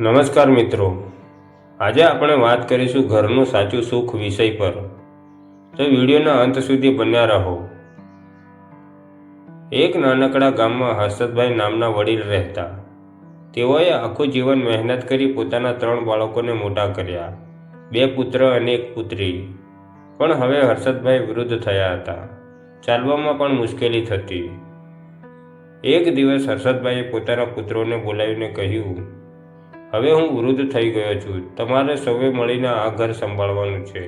નમસ્કાર મિત્રો. આજે આપણે વાત કરીશું ઘરનું સાચું સુખ વિષય પર. તો વિડીયોના અંત સુધી બન્યા રહો. એક નાનકડા ગામમાં હર્ષદભાઈ નામના વડીલ રહેતા. તેઓએ આખું જીવન મહેનત કરી પોતાના ત્રણ બાળકોને મોટા કર્યા. બે પુત્ર અને એક પુત્રી. પણ હવે હર્ષદભાઈ વૃદ્ધ થયા હતા. ચાલવામાં પણ મુશ્કેલી થતી. એક દિવસ હર્ષદભાઈએ પોતાના પુત્રોને બોલાવીને કહ્યું હવે હું વૃદ્ધ થઈ ગયો છું. તમારે સૌએ મળીને આ ઘર સંભાળવાનું છે.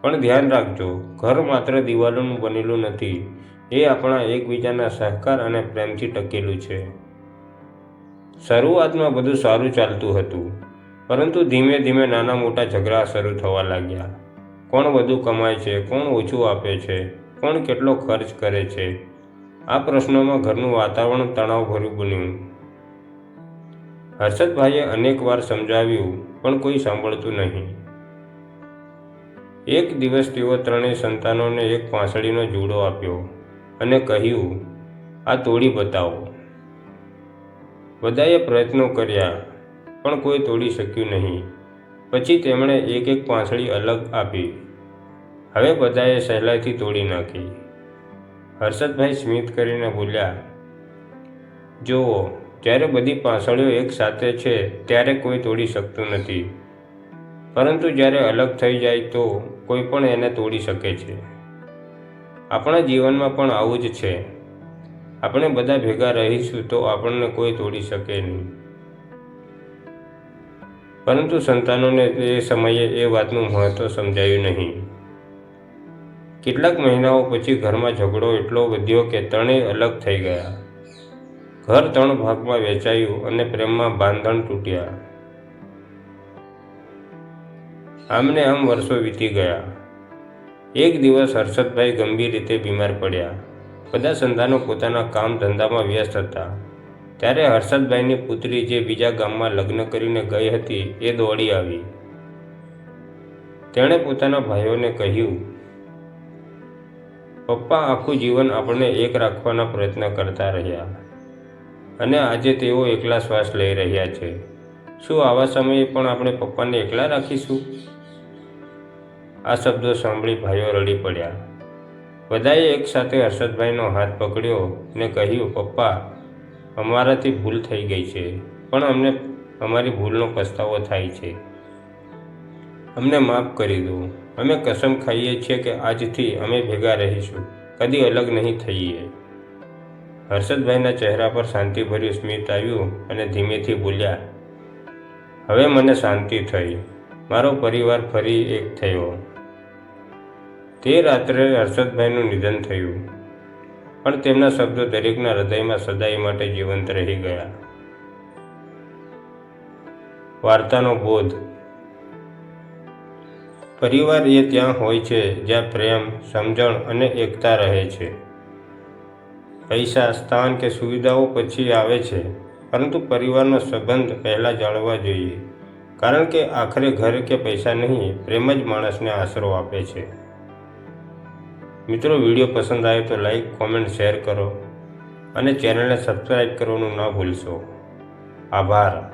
પણ ધ્યાન રાખજો, ઘર માત્ર દિવાલોનું બનેલું નથી. એ આપણા એકબીજાના સહકાર અને પ્રેમથી ટકેલું છે. શરૂઆતમાં બધું સારું ચાલતું હતું, પરંતુ ધીમે ધીમે નાના મોટા ઝઘડા શરૂ થવા લાગ્યા. કોણ વધુ કમાય છે, કોણ ઓછું આપે છે, કોણ કેટલો ખર્ચ કરે છે? આ પ્રશ્નોમાં ઘરનું વાતાવરણ તણાવભર્યું બન્યું. હર્ષદભાઈએ અનેકવાર સમજાવ્યું, પણ કોઈ સાંભળતું નહીં. એક દિવસ તેઓ ત્રણેય સંતાનોને એક પાંસળીનો જુડો આપ્યો અને કહ્યું, આ તોડી બતાવો. બધાએ પ્રયત્નો કર્યા, પણ કોઈ તોડી શક્યું નહીં. પછી તેમણે એક એક પાંસળી અલગ આપી. હવે બધાએ સહેલાઈથી તોડી નાખી. હર્ષદભાઈ સ્મિત કરીને બોલ્યા, જુઓ જ્યારે બધી પાંસળીઓ એક સાથે છે, ત્યારે કોઈ તોડી શકતું નથી. પરંતુ જ્યારે અલગ થઈ જાય તો કોઈ પણ એને તોડી શકે છે. આપણા જીવનમાં પણ આવું જ છે. આપણે બધા ભેગા રહીશું તો આપણને કોઈ તોડી શકે નહીં. પરંતુ સંતાનોને એ સમયે એ વાતનું મહત્ત્વ સમજાયું નહીં. કેટલાક મહિનાઓ પછી ઘરમાં ઝઘડો એટલો વધ્યો કે ત્રણેય અલગ થઈ ગયા. ઘર ત્રણ ભાગમાં વેચાયું અને પ્રેમમાં બાંધણ તૂટ્યા. આમને આમ વર્ષો વીતી ગયા. એક દિવસ હર્ષદભાઈ ગંભીર રીતે બીમાર પડ્યા. બધા સંતાનો પોતાના કામ ધંધામાં વ્યસ્ત હતા. ત્યારે હર્ષદભાઈની પુત્રી જે બીજા ગામમાં લગ્ન કરીને ગઈ હતી એ દોડી આવી. તેણે પોતાના ભાઈઓને કહ્યું, પપ્પા, આખું જીવન આપણને એક રાખવાના પ્રયત્ન કરતા રહ્યા. અને આજે તેઓ એકલા શ્વાસ લઈ રહ્યા છે. શું આવા સમયે પણ આપણે પપ્પાને એકલા રાખીશું? આ શબ્દો સાંભળી ભાઈઓ રડી પડ્યા. બધાએ એકસાથે હર્ષદભાઈનો હાથ પકડ્યો ને કહ્યું, પપ્પા, અમારાથી ભૂલ થઈ ગઈ છે, પણ અમને અમારી ભૂલનો પસ્તાવો થાય છે. અમને માફ કરી દો. અમે કસમ ખાઈએ છીએ કે આજથી અમે ભેગા રહીશું. કદી અલગ નહીં થઈએ. હર્ષદભાઈના ચહેરા પર શાંતિભર્યું સ્મિત આવ્યું અને ધીમેથી બોલ્યા, હવે મને શાંતિ થઈ. મારો પરિવાર ફરી એક થયો. તે રાત્રે હર્ષદભાઈનું નિધન થયું, પણ તેમના શબ્દો દરેકના હૃદયમાં સદાય માટે જીવંત રહી ગયા. વાર્તાનો બોધ. પરિવાર એ ત્યાં હોય છે જ્યાં પ્રેમ, સમજણ અને એકતા રહે છે. પૈસા, સ્થાન કે સુવિધાઓ પછી આવે છે. પરંતુ પરિવારનો સંબંધ પહેલાં જાળવવા જોઈએ. કારણ કે આખરે ઘર કે પૈસા નહીં, પ્રેમ જ માણસને આશરો આપે છે. મિત્રો, વીડિયો પસંદ આવે તો લાઈક, કોમેન્ટ, શેર કરો. અને ચેનલને સબસ્ક્રાઈબ કરવાનું ન ભૂલશો. આભાર.